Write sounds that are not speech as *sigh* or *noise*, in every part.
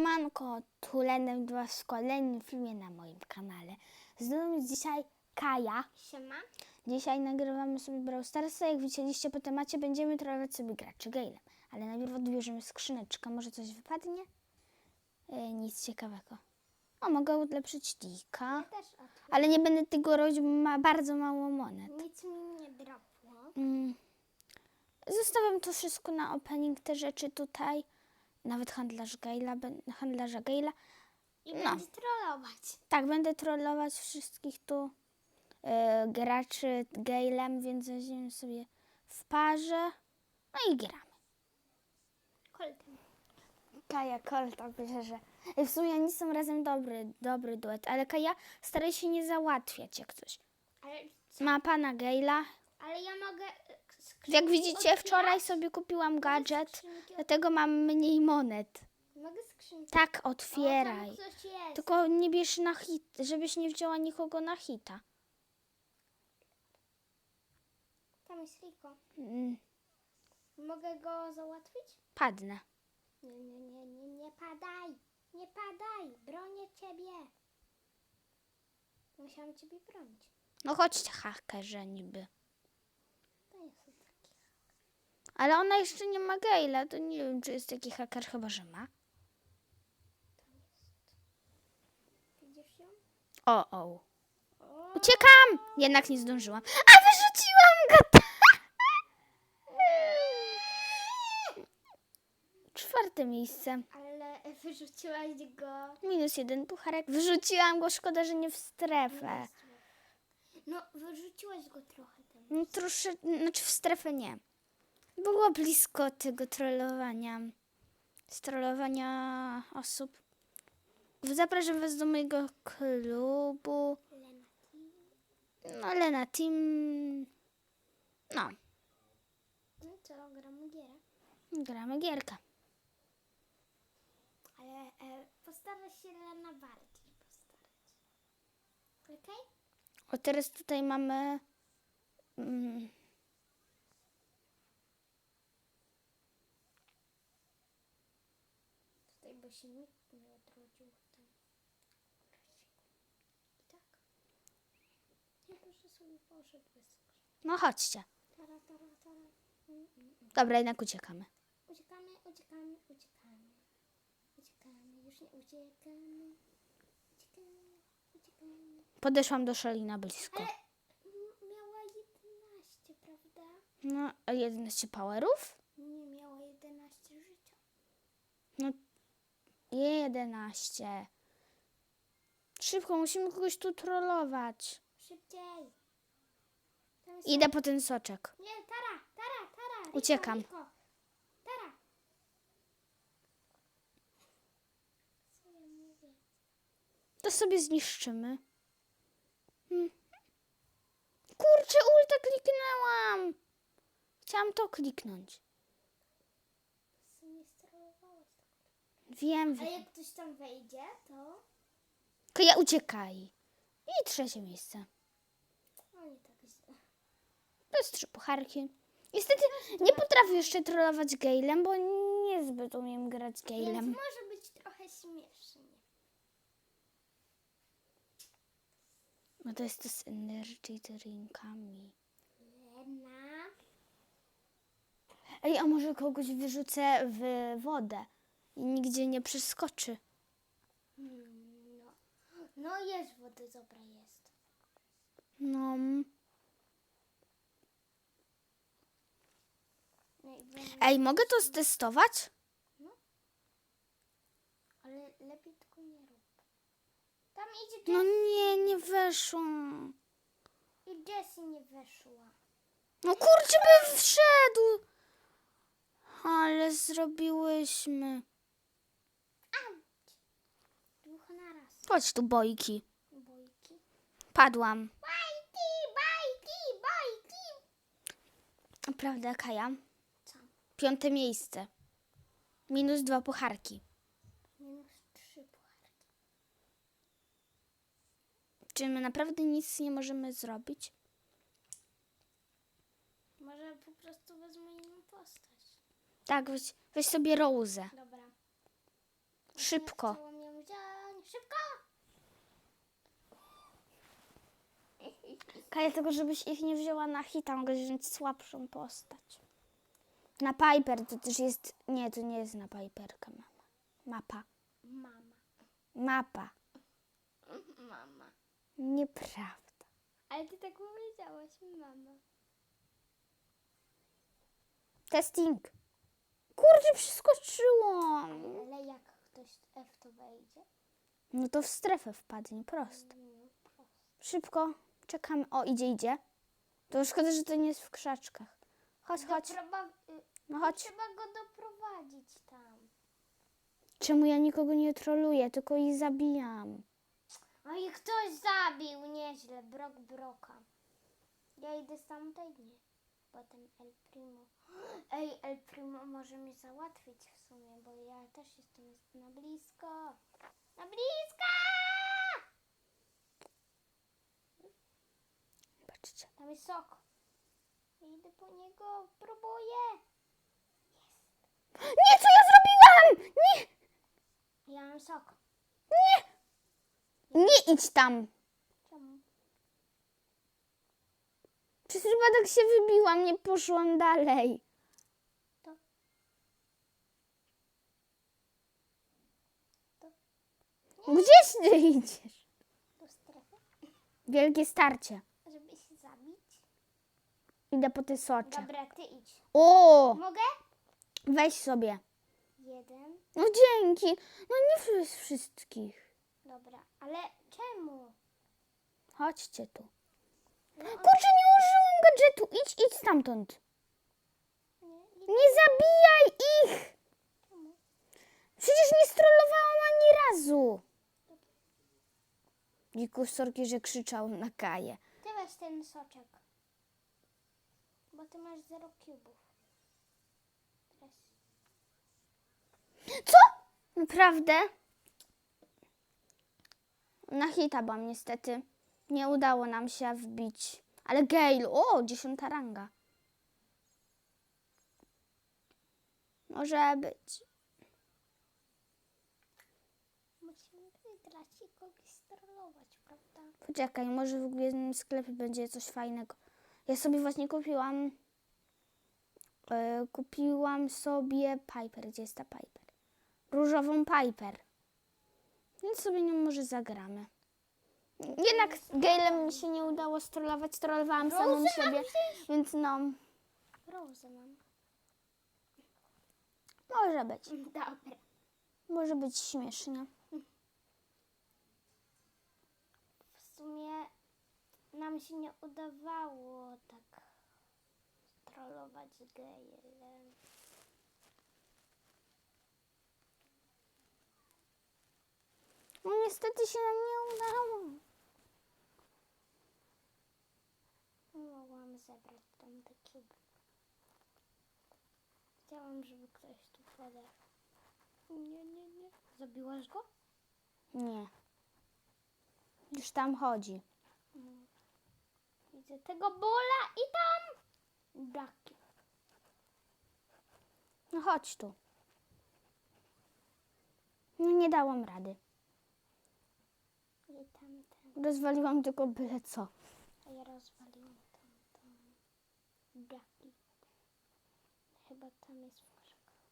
Manko, tu Lenem w kolejnym filmie na moim kanale. Z nami dzisiaj Kaja. Siema. Dzisiaj nagrywamy sobie Brawl Starsa. Jak widzieliście po temacie, będziemy trollować sobie graczy Galem. Ale najpierw odbierzemy skrzyneczkę. Może coś wypadnie? E, nic ciekawego. O, mogę ulepszyć Dika. Też otwórz. Ale nie będę tego robić, bo ma bardzo mało monet. Nic mi nie dropło. Mm. Zostawiam to wszystko na opening, te rzeczy tutaj. Nawet handlarz ben- handlarza Gale'a. I No. będzie trollować. Tak, będę trollować wszystkich tu e, graczy Galem, więc weźmiemy sobie w parze. No i gramy. Koltem. Kaja, Kolta. Ej, w sumie oni są razem dobry, dobry duet, ale Kaja staraj się nie załatwiać jak coś. Ale, Ma pana Gale'a. ale ja mogę... Jak widzicie, wczoraj sobie kupiłam gadżet, dlatego mam mniej monet. Mogę. Tak, otwieraj. tam coś jest. Tylko nie bierz na hit, żebyś nie wzięła nikogo na hita. Tam jest Riko. Mm, Mogę go załatwić? padnę. Nie, nie, nie, nie, nie padaj. Nie padaj. Bronię ciebie. Musiałam ciebie bronić. No chodźcie, hakerze niby. To nie są takie. Ale ona jeszcze nie ma Gale'a, to nie wiem, czy jest taki haker, chyba że ma. O, o. Uciekam! Jednak nie zdążyłam. A, wyrzuciłam go! *laughs* Czwarte miejsce. ale wyrzuciłaś go. Minus jeden pucharek. Wyrzuciłam go, szkoda, że nie w strefę. No, wyrzuciłaś go trochę tam. No troszeczkę, znaczy w strefę nie. Było blisko tego trollowania. Strollowania osób. Zapraszam was do mojego klubu. No, Lena Team. No, No co, gramy gierę. gramy gierkę. Ale e, postaraj się Lena bardziej postarać. Okej? O, teraz tutaj mamy. Mm, Się nikt nie odrodził w tym. I tak. Nie, proszę sobie poszedł bez no, chodźcie. Tara, tara, tara. Mm, mm, mm. Dobra, jednak uciekamy. Uciekamy, uciekamy, uciekamy. Uciekamy, już nie uciekamy. Uciekamy, uciekamy. Podeszłam do Szalina blisko. Ale m- miała 11, prawda? No, a 11 powerów? Nie miała 11 życia. No, 11. Szybko, musimy kogoś tu trollować. Szybciej. Tam jest Idę po ten soczek. Nie, Tara, Tara, Tara. Riko, Uciekam. Riko. Tara. Co ja mówię? To sobie zniszczymy. Hmm. Kurczę, ulta kliknęłam. Chciałam to kliknąć. W sumie sterowałaś tak. Wiem, Ale wiem. jak ktoś tam wejdzie, to... Kaja, uciekaj. I trzecie miejsce. No nie tak źle. To jest trzy pucharki. Niestety nie potrafię jeszcze trollować Galem, bo niezbyt umiem grać Więc Galem. może być trochę śmiesznie. No to jest to z energy drinkami. Lena. Ej, a może kogoś wyrzucę w wodę i nigdzie nie przeskoczy. Mm, No. No jest wody, dobra jest. No, No i będę- ej, mogę to stestować? Ale lepiej tylko nie rób. Tam idzie Jessie. No nie, nie weszło. I Jessie nie weszła. No kurczę, by wszedł. Ale zrobiłyśmy. Chodź tu, bojki. Bojki. Padłam. Bajki, bajki, bajki. Prawda, Kaja? Co? Piąte miejsce. Minus dwa pucharki. Minus trzy pucharki. Czy my naprawdę nic nie możemy zrobić? Może po prostu wezmę inną postać. Tak, weź, weź sobie Rose. Dobra. Szybko. Szybko! *laughs* Kaja, tylko żebyś ich nie wzięła na hita, mogę wziąć słabszą postać. Na Piper to też jest... Nie, to nie jest na Piperkę, mama. Mapa. Mama. Mapa. Mama. Nieprawda. Ale ty tak powiedziałaś, mama. Testing. Kurczę, przeskoczyłam. Ale jak ktoś F to wejdzie? No to w strefę wpadnie, prosto. No, prosto. Szybko, czekamy. O, idzie, idzie. To szkoda, że to nie jest w krzaczkach. Chodź, chodź. Doprowa- y, No chodź. Trzeba go doprowadzić tam. Czemu ja nikogo nie troluję, tylko ich zabijam? No i ktoś zabił, nieźle, brok broka. Ja idę z tamtej, nie. Potem El Primo. Ej, El Primo może mnie załatwić w sumie, bo ja też jestem. Na blisko! Jest. Ja idę po niego, próbuję. Nie, co ja zrobiłam? Nie, Ja mam sok. nie. Nie idź tam. Czemu? Przez przypadek się wybiłam, nie poszłam dalej. To. To. Gdzieś ty idziesz? Do strefy, Wielkie starcie. Idę po te socze. Dobra, ty idź. O, Mogę? weź sobie. Jeden. No dzięki. No nie przez wszystkich. Dobra, ale czemu? Chodźcie tu. Kurczę, nie użyłam gadżetu. Idź, idź stamtąd. Nie, zabijaj ich. Przecież nie strollowałam ani razu. Dziku sorki, że krzyczał na Kaję. Ty weź ten soczek. Bo ty masz zero kubów. Teraz. Co? Naprawdę? Na hita byłam niestety. Nie udało nam się wbić. Ale Gale, o, dziesiąta ranga. Może być. Musimy wygrać i kogoś strollować, prawda? Poczekaj, może w gwiezdnym sklepie będzie coś fajnego. Ja sobie właśnie kupiłam. e, kupiłam sobie Piper. Gdzie jest ta Piper? Różową Piper. Więc sobie nią może zagramy. Jednak z Galem mi się nie udało strollować. Strollowałam samą siebie. Więc no, Rozę mam. może być. Dobra. Może być śmiesznie. W sumie nam się nie udawało tak strollować Gailem. No niestety się nam nie udało. Mogłam zebrać tam kuby. Chciałam, żeby ktoś tu podał. Nie, nie, nie. Zabiłaś go? Nie. Już tam chodzi. Widzę tego bola i tam braki. No chodź tu. No nie dałam rady. I tamten. Rozwaliłam tylko byle co. A ja rozwaliłam tamtą braki. Chyba tam jest w krzakach.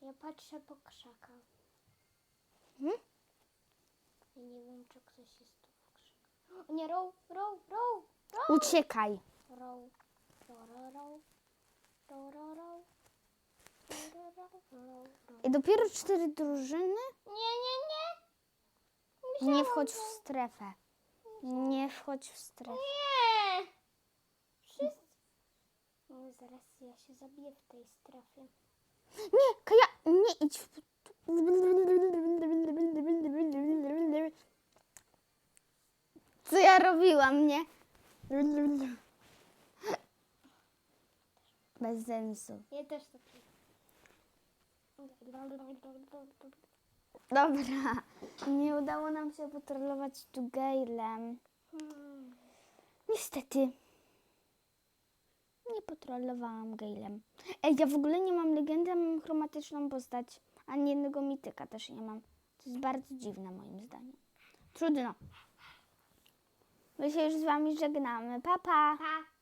Ja patrzę po krzakach. Mhm. I nie wiem, czy ktoś jest tu w krzakach. O nie, row, row, row. Uciekaj. I dopiero cztery drużyny? Nie, nie, nie. Nie wchodź w że- strefę. Nie wchodź w strefę. Nie! Wszyscy. No, zaraz ja się zabiję w tej strefie. Nie, Kaja, nie idź. w- Co ja robiłam, nie? *laughs* Bez sensu. Ja też tak. Dobra, nie udało nam się potrolować tu Gailem. Hmm. Niestety. Nie potrollowałam Gailem. Ej, ja w ogóle nie mam legendy, mam chromatyczną postać. ani jednego mityka też nie mam. To jest bardzo dziwne moim zdaniem. Trudno. My się już z wami żegnamy. Pa, pa! Pa!